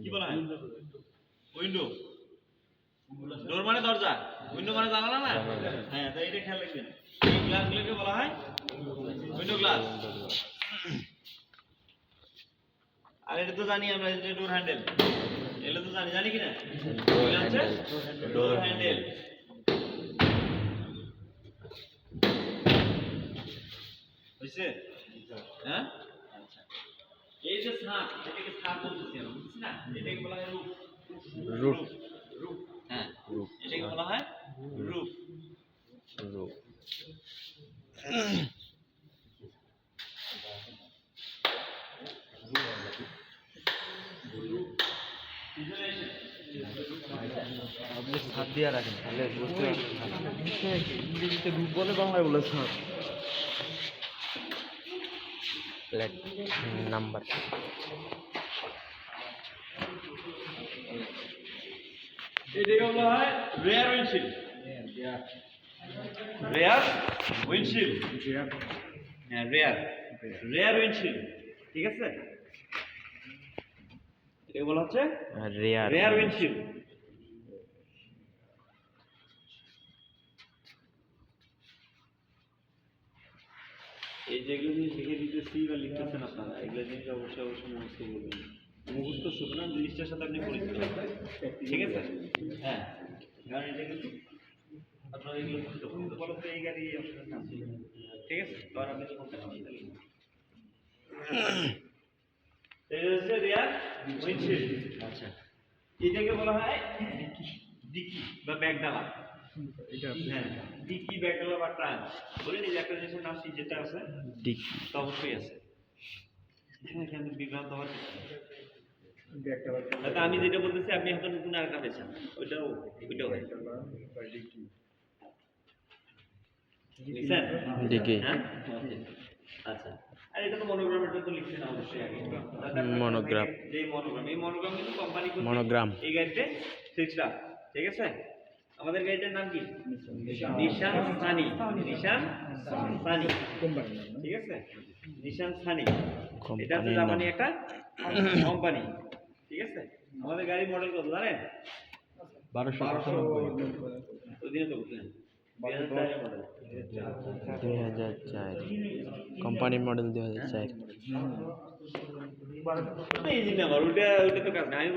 কি বলা হয়? উইন্ডো ডোর মানে দরজা। উইন্ডো মানে জানালা না? হ্যাঁ তাই এটা খেয়াল রাখবেন। এই গ্লাসগুলোকে বলা হয় উইন্ডো গ্লাস। আর এটা তো জানি আমরা এটা ডোর হ্যান্ডেল। এগুলো তো জানি জানি কি না? Door handle. হয়েছে হ্যাঁ? এই যে সাপ এটাকে সাপ বলতেছি আমরা বুঝছি না? এটাকে বলা হয় রূপ। রুট রূপ। হ্যাঁ রূপ। এটাকে বলা হয় রূপ। রুট আপনি ছাদ দিয়ে রাখেন তাহলে বুঝতে ইংরেজিতে রূপ বলে বাংলায় বলে স্যার প্লেট নাম্বার এটাকে বলা হয় রেয়ার উইন্ডশিল্ড রেয়ার উইন্ডশিল্ড হ্যাঁ রেয়ার রেয়ার উইন্ডশিল্ড ঠিক আছে? এটাকে বলা হচ্ছে রেয়ার রেয়ার উইন্ডশিল্ড এই যেগুলো জিনিস লিখে দিতেছি বা লিখতেছেন আপনারা এগুলো জিনিস অবশ্যই অবশ্যই মুখস্থ করবেন। মুখস্থ না জিনিসটার সাথে আপনি পরিচিত। ঠিক আছে? হ্যাঁ। কারণ এটা কিন্তু আপনার এগুলো করতে হবে। বলো তো এই গাড়ি আপনার নাম ছিল। ঠিক আছে? কারণ আপনি তো পারবেন। এটা হচ্ছে রেয়ার উইন্ডশিল্ড আচ্ছা। এটাকে বলা হয় ডিকি বা ব্যাগডালা। হ্যাঁ ডিকি ব্যাগডালা বা ট্রাঙ্ক বলিনি যে একটা যেটা আছে ডিক তো অবশ্যই আছে। হ্যাঁ এখানে বিভ্রান্ত হওয়ার কিছু আমি যেটা বলতেছি আপনি হয়তো নতুন পেয়েছেন ওইটাও ওইটাও হয়। হ্যাঁ? আচ্ছা। আর এটা তো মনোগ্রামটা তো লিখছেন অবশ্যই আগে। মনোগ্রাম। যে মনোগ্রাম এই মনোগ্রাম কিন্তু কোম্পানি মনোগ্রাম। এই গাড়িতে ফিক্সড ঠিক আছে? আমাদের গাড়িটার নাম কি? নিশান। সানি। নিশান সানি। ঠিক আছে? নিশান সানি। এটা হচ্ছে জাপানি একটা কোম্পানি। ঠিক আছে? আমাদের গাড়ি মডেল কত জানেন? বারোশো ওই দিনে তো বুঝলেন দুই হাজার। চার। কোম্পানি মডেল দুই হাজার চার। ওটা ওটা ওটা তো কাজ না আমি